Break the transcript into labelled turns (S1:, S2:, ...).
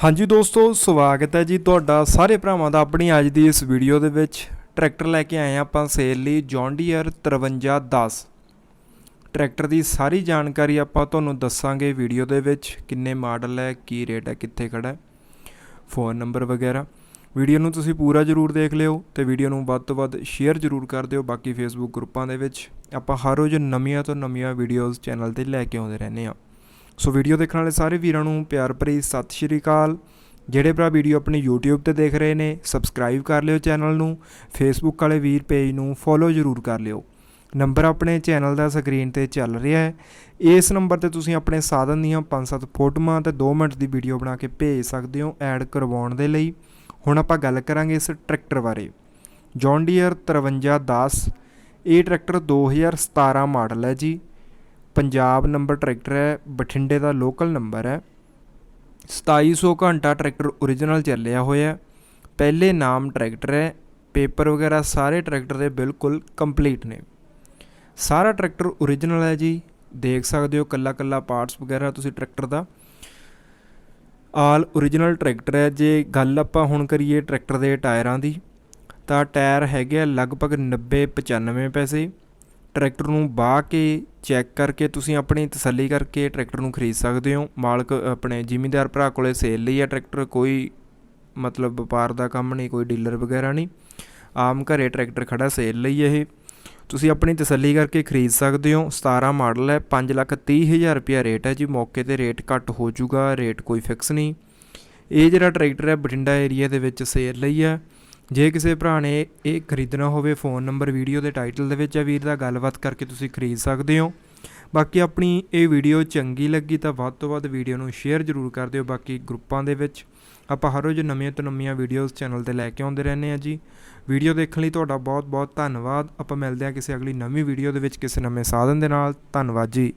S1: ਹਾਂਜੀ ਦੋਸਤੋ, ਸਵਾਗਤ ਹੈ ਜੀ ਤੁਹਾਡਾ ਸਾਰੇ ਭਰਾਵਾਂ ਦਾ ਆਪਣੀ ਅੱਜ ਦੀ ਇਸ ਵੀਡੀਓ ਦੇ ਵਿੱਚ। ਟਰੈਕਟਰ ਲੈ ਕੇ ਆਏ ਹਾਂ ਆਪਾਂ ਸੇਲ ਲਈ ਜੌਨ ਡੀਅਰ 5310 ਟਰੈਕਟਰ ਦੀ ਸਾਰੀ ਜਾਣਕਾਰੀ ਆਪਾਂ ਤੁਹਾਨੂੰ ਦੱਸਾਂਗੇ ਵੀਡੀਓ ਦੇ ਵਿੱਚ, ਕਿੰਨੇ ਮਾਡਲ ਹੈ, ਕੀ ਰੇਟ ਹੈ, ਕਿੱਥੇ ਖੜਾ ਹੈ, ਫੋਨ ਨੰਬਰ ਵਗੈਰਾ। ਵੀਡੀਓ ਨੂੰ ਤੁਸੀਂ ਪੂਰਾ ਜ਼ਰੂਰ ਦੇਖ ਲਿਓ ਤੇ ਵੀਡੀਓ ਨੂੰ ਵੱਧ ਤੋਂ ਵੱਧ ਸ਼ੇਅਰ ਜ਼ਰੂਰ ਕਰ ਦਿਓ, ਬਾਕੀ ਫੇਸਬੁੱਕ ਗਰੁੱਪਾਂ ਦੇ ਵਿੱਚ। ਆਪਾਂ ਹਰ ਰੋਜ਼ ਨਵੀਆਂ ਤੋਂ ਨਵੀਆਂ ਵੀਡੀਓਜ਼ ਚੈਨਲ ਤੇ ਲੈ ਕੇ ਆਉਂਦੇ ਰਹਿੰਦੇ ਹਾਂ। ਸੋ ਵੀਡੀਓ ਦੇਖਣ ਵਾਲੇ ਸਾਰੇ ਵੀਰਾਂ ਨੂੰ ਪਿਆਰ ਭਰੀ ਸਤਿ ਸ਼੍ਰੀ ਅਕਾਲ। ਜਿਹੜੇ ਭਰਾ ਵੀਡੀਓ ਆਪਣੀ YouTube ਤੇ ਦੇਖ ਰਹੇ ਨੇ ਸਬਸਕ੍ਰਾਈਬ ਕਰ ਲਿਓ ਚੈਨਲ ਨੂੰ, Facebook ਵਾਲੇ ਵੀਰ ਪੇਜ ਨੂੰ ਫੋਲੋ ਜ਼ਰੂਰ ਕਰ ਲਿਓ। ਨੰਬਰ ਆਪਣੇ ਚੈਨਲ ਦਾ ਸਕਰੀਨ ਤੇ ਚੱਲ ਰਿਹਾ ਹੈ। ਇਸ ਨੰਬਰ ਤੇ ਤੁਸੀਂ ਆਪਣੇ ਸਾਧਨ ਦੀਆਂ 5-7 ਫੋਟੋਆਂ ਤੇ 2 ਮਿੰਟ ਦੀ ਵੀਡੀਓ ਬਣਾ ਕੇ ਭੇਜ ਸਕਦੇ ਹੋ ਐਡ ਕਰਵਾਉਣ ਦੇ ਲਈ। ਹੁਣ ਆਪਾਂ ਗੱਲ ਕਰਾਂਗੇ ਇਸ ਟਰੈਕਟਰ ਬਾਰੇ। ਜੌਨ ਡੀਅਰ 5310 ਇਹ ਟਰੈਕਟਰ 2017 ਮਾਡਲ ਹੈ ਜੀ। ਪੰਜਾਬ ਨੰਬਰ ਟਰੈਕਟਰ ਹੈ, ਬਠਿੰਡੇ ਦਾ ਲੋਕਲ ਨੰਬਰ ਹੈ। 2700 ਘੰਟਾ ਟਰੈਕਟਰ origignal ਚੱਲਿਆ ਹੋਇਆ ਪਹਿਲੇ ਨਾਮ ਟਰੈਕਟਰ ਹੈ, ਪੇਪਰ ਵਗੈਰਾ ਸਾਰੇ ਟਰੈਕਟਰ ਦੇ ਬਿਲਕੁਲ ਕੰਪਲੀਟ ਨੇ। ਸਾਰਾ ਟਰੈਕਟਰ origignal ਹੈ ਜੀ। ਦੇਖ ਸਕਦੇ ਹੋ ਕੱਲਾ ਕੱਲਾ ਪਾਰਟਸ ਵਗੈਰਾ ਤੁਸੀਂ ਟਰੈਕਟਰ ਦਾ। ਆਲ origignal ਟਰੈਕਟਰ ਹੈ। ਜੇ ਗੱਲ ਆਪਾਂ ਹੁਣ ਕਰੀਏ ਟਰੈਕਟਰ ਦੇ ਟਾਇਰਾਂ ਦੀ, ਤਾਂ ਟਾਇਰ ਹੈਗੇ ਆ ਲਗਭਗ 90 95 ਪੈਸੇ। ਟਰੈਕਟਰ ਨੂੰ ਬਾਹ ਕੇ ਚੈੱਕ ਕਰਕੇ ਤੁਸੀਂ ਆਪਣੀ ਤਸੱਲੀ ਕਰਕੇ ਟਰੈਕਟਰ ਨੂੰ ਖਰੀਦ ਸਕਦੇ ਹੋ। ਮਾਲਕ ਆਪਣੇ ਜ਼ਿਮੀਂਦਾਰ ਭਰਾ ਕੋਲੇ ਸੇਲ ਲਈ ਆ ਟਰੈਕਟਰ, ਕੋਈ ਮਤਲਬ ਵਪਾਰ ਦਾ ਕੰਮ ਨਹੀਂ, ਕੋਈ ਡੀਲਰ ਵਗੈਰਾ ਨਹੀਂ। ਆਮ ਘਰੇ ਟਰੈਕਟਰ ਖੜਾ ਸੇਲ ਲਈ ਇਹ। ਤੁਸੀਂ ਆਪਣੀ ਤਸੱਲੀ ਕਰਕੇ ਖਰੀਦ ਸਕਦੇ ਹੋ। 17 ਮਾਡਲ ਹੈ 5 ਲੱਖ 30 ਹਜ਼ਾਰ ਰੁਪਿਆ ਰੇਟ ਹੈ ਜੀ। ਮੌਕੇ ਤੇ ਰੇਟ ਘੱਟ ਹੋ ਜਾਊਗਾ, ਰੇਟ ਕੋਈ ਫਿਕਸ ਨਹੀਂ। ਇਹ ਜਿਹੜਾ ਟਰੈਕਟਰ ਹੈ, ਬਠਿੰਡਾ ਏਰੀਆ ਦੇ ਵਿੱਚ ਸੇਲ ਲਈ ਹੈ। ਜੇ ਕਿਸੇ ਭਰਾ ਨੇ ਇਹ ਖਰੀਦਣਾ ਹੋਵੇ, ਫੋਨ ਨੰਬਰ, ਵੀਡੀਓ ਦੇ ਟਾਈਟਲ ਦੇ ਵਿੱਚ ਹੈ ਵੀਰ ਦਾ, ਗੱਲਬਾਤ ਕਰਕੇ ਤੁਸੀਂ ਖਰੀਦ ਸਕਦੇ ਹੋ। ਬਾਕੀ ਆਪਣੀ ਇਹ ਵੀਡੀਓ ਚੰਗੀ ਲੱਗੀ ਤਾਂ ਵੱਧ ਤੋਂ ਵੱਧ ਵੀਡੀਓ ਨੂੰ ਸ਼ੇਅਰ ਜ਼ਰੂਰ ਕਰ ਦਿਓ। ਬਾਕੀ ਗਰੁੱਪਾਂ ਦੇ ਵਿੱਚ ਆਪਾਂ ਹਰ ਰੋਜ਼ ਨਵੀਆਂ ਤੋਂ ਨਵੀਆਂ ਵੀਡੀਓਜ਼ ਚੈਨਲ ਤੇ ਲੈ ਕੇ ਆਉਂਦੇ ਰਹਿੰਦੇ ਆ ਜੀ। ਵੀਡੀਓ ਦੇਖਣ ਲਈ ਤੁਹਾਡਾ ਬਹੁਤ ਬਹੁਤ ਧੰਨਵਾਦ। ਆਪਾਂ ਮਿਲਦੇ ਹਾਂ ਕਿਸੇ ਅਗਲੀ ਨਵੀਂ ਵੀਡੀਓ ਦੇ ਵਿੱਚ ਕਿਸੇ ਨਵੇਂ ਸਾਧਨ ਦੇ ਨਾਲ। ਧੰਨਵਾਦ ਜੀ।